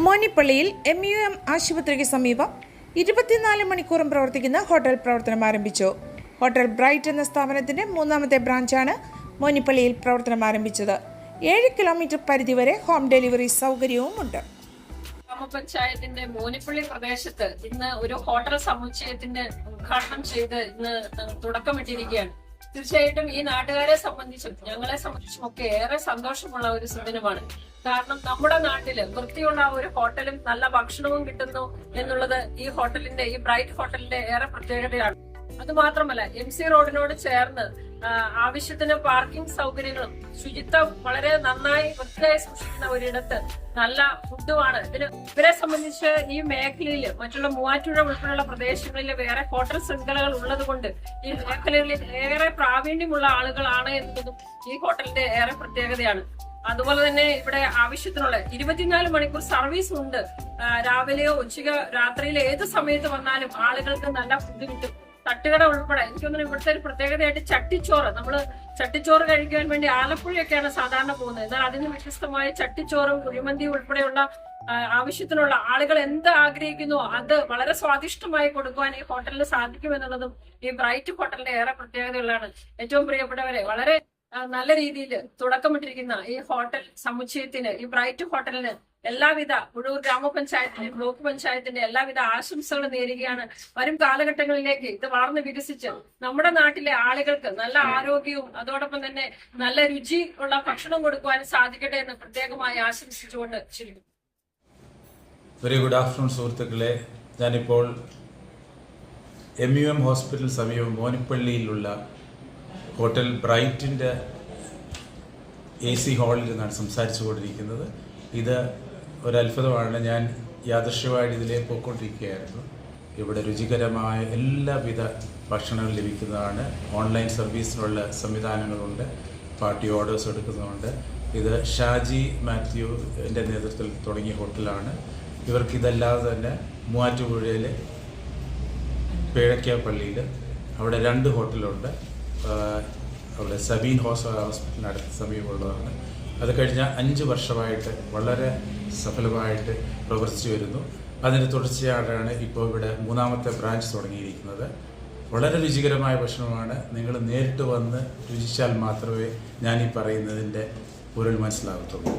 മോനിപ്പള്ളിയിൽ M U M ആശുപത്രിക്ക് സമീപം ഇരുപത്തിനാല് മണിക്കൂറും പ്രവർത്തിക്കുന്ന ഹോട്ടൽ പ്രവർത്തനം ആരംഭിച്ചു. ഹോട്ടൽ ബ്രൈറ്റ് എന്ന സ്ഥാപനത്തിന്റെ മൂന്നാമത്തെ ബ്രാഞ്ചാണ് മോനിപ്പള്ളിയിൽ പ്രവർത്തനം ആരംഭിച്ചത്. ഏഴ് കിലോമീറ്റർ പരിധിവരെ ഹോം ഡെലിവറി സൗകര്യവും ഉണ്ട് ഗ്രാമപഞ്ചായത്തിന്റെ മോനിപ്പള്ളി പ്രദേശത്ത് ഇന്ന് ഒരു ഹോട്ടൽ സമുച്ചയത്തിന്റെ ഉദ്ഘാടനം ചെയ്ത് ഇന്ന് തുടക്കമിട്ടിരിക്കുകയാണ്. തീർച്ചയായിട്ടും ഈ നാട്ടുകാരെ സംബന്ധിച്ചും ഞങ്ങളെ സംബന്ധിച്ചും ഒക്കെ ഏറെ സന്തോഷമുള്ള ഒരു സുദിനമാണ് കാരണം നമ്മുടെ നാട്ടിൽ വൃത്തിയുള്ള ഒരു ഹോട്ടലും നല്ല ഭക്ഷണവും കിട്ടുന്നു എന്നുള്ളത് ഈ ഹോട്ടലിന്റെ ഈ ബ്രൈറ്റ് ഹോട്ടലിന്റെ ഏറെ പ്രത്യേകതയാണ്. അത് മാത്രമല്ല എം സി റോഡിനോട് ചേർന്ന് ആവശ്യത്തിന് പാർക്കിംഗ് സൗകര്യങ്ങളും ശുചിത്വം വളരെ നന്നായി വൃത്തിയായി സൂക്ഷിക്കുന്ന ഒരിടത്ത് നല്ല ഫുഡുമാണ് ഇതിന് ഇവരെ സംബന്ധിച്ച് ഈ മേഖലയിൽ മറ്റുള്ള മൂവാറ്റുപുഴ ഉൾപ്പെടെയുള്ള പ്രദേശങ്ങളിൽ വേറെ ഹോട്ടൽ ശൃംഖലകൾ ഉള്ളത് കൊണ്ട് ഈ മേഖലകളിൽ ഏറെ പ്രാവീണ്യമുള്ള ആളുകളാണ് എന്നതും ഈ ഹോട്ടലിന്റെ ഏറെ പ്രത്യേകതയാണ്. അതുപോലെ തന്നെ ഇവിടെ ആവശ്യത്തിനുള്ള ഇരുപത്തിനാല് മണിക്കൂർ സർവീസ് ഉണ്ട്. രാവിലെയോ ഉച്ചയ്ക്കോ രാത്രിയിലോ ഏത് സമയത്ത് വന്നാലും ആളുകൾക്ക് നല്ല ഫുഡ് കിട്ടും. തട്ടുകട ഉൾപ്പെടെ. എനിക്ക് തോന്നുന്നു ഇവിടുത്തെ ഒരു പ്രത്യേകതയായിട്ട് ചട്ടിച്ചോറ്. നമ്മൾ ചട്ടിച്ചോറ് കഴിക്കാൻ വേണ്ടി ആലപ്പുഴയൊക്കെയാണ് സാധാരണ പോകുന്നത്. എന്നാൽ അതിന് വ്യത്യസ്തമായ ചട്ടിച്ചോറും കുഴിമന്തി ഉൾപ്പെടെയുള്ള ആവശ്യത്തിനുള്ള ആളുകൾ എന്ത് ആഗ്രഹിക്കുന്നു അത് വളരെ സ്വാദിഷ്ടമായി കൊടുക്കുവാൻ ഈ ഹോട്ടലിന് സാധിക്കുമെന്നുള്ളതും ഈ ബ്രൈറ്റ് ഹോട്ടലിന്റെ ഏറെ പ്രത്യേകതകളാണ് ഏറ്റവും പ്രിയപ്പെട്ടവരെ വളരെ നല്ല രീതിയിൽ തുടക്കമിട്ടിരിക്കുന്ന ഈ ഹോട്ടൽ സമുച്ചയത്തിന് ഈ ബ്രൈറ്റ് ഹോട്ടലിന് എല്ലാവിധ ഉഴൂർ ഗ്രാമപഞ്ചായത്തിന്റെ ബ്ലോക്ക് പഞ്ചായത്തിന്റെ എല്ലാവിധ ആശംസകളും നേരുകയാണ്. വരും കാലഘട്ടങ്ങളിലേക്ക് ഇത് വളർന്ന് വികസിച്ച് നമ്മുടെ നാട്ടിലെ ആളുകൾക്ക് നല്ല ആരോഗ്യവും അതോടൊപ്പം തന്നെ നല്ല രുചി ഉള്ള ഭക്ഷണം കൊടുക്കുവാൻ സാധിക്കട്ടെ എന്ന് പ്രത്യേകമായി ആശംസിച്ചുകൊണ്ട് വെരി ഗുഡ് ആഫ്റ്റർനൂൺ സുഹൃത്തുക്കളെ. ഞാനിപ്പോൾ എം യു എം ഹോസ്പിറ്റൽ സമീപം മോനിപ്പള്ളിയിലുള്ള ഹോട്ടൽ ബ്രൈറ്റിന്റെ എ സി ഹാളിൽ നിന്നാണ് സംസാരിച്ചു കൊണ്ടിരിക്കുന്നത് ഇത് ഒരത്ഭുതമാണ്. ഞാൻ യാദൃശ്യമായിട്ട് ഇതിലേ പോയിക്കൊണ്ടിരിക്കുകയായിരുന്നു. ഇവിടെ രുചികരമായ എല്ലാവിധ ഭക്ഷണങ്ങൾ ലഭിക്കുന്നതാണ്. ഓൺലൈൻ സർവീസിനുള്ള സംവിധാനങ്ങളുണ്ട്. പാർട്ടി ഓർഡേഴ്സ് എടുക്കുന്നുണ്ട് ഇത് ഷാജി മാത്യു എന്റെ നേതൃത്വത്തിൽ തുടങ്ങിയ ഹോട്ടലാണ്. ഇവർക്ക് ഇതല്ലാതെ തന്നെ മൂവാറ്റുപുഴയിൽ പേഴക്കാപ്പള്ളിയിൽ അവിടെ രണ്ട് ഹോട്ടലുണ്ട്. അവിടെ സബീൻ ഹോസ് ഹോസ്പിറ്റലിനടുത്ത് സമീപമുള്ളതാണ്. അത് കഴിഞ്ഞ അഞ്ച് വർഷമായിട്ട് വളരെ സഫലമായിട്ട് പ്രവർത്തിച്ചു വരുന്നു. അതിന്റെ തുടർച്ചയായിട്ടാണ് ഇപ്പോൾ ഇവിടെ മൂന്നാമത്തെ ബ്രാഞ്ച് തുടങ്ങിയിരിക്കുന്നത്. വളരെ രുചികരമായ ഭക്ഷണമാണ്. നിങ്ങൾ നേരിട്ട് വന്ന് രുചിച്ചാൽ മാത്രമേ ഞാൻ ഈ പറയുന്നതിന്റെ പൊരുൾ മനസ്സിലാകത്തുള്ളൂ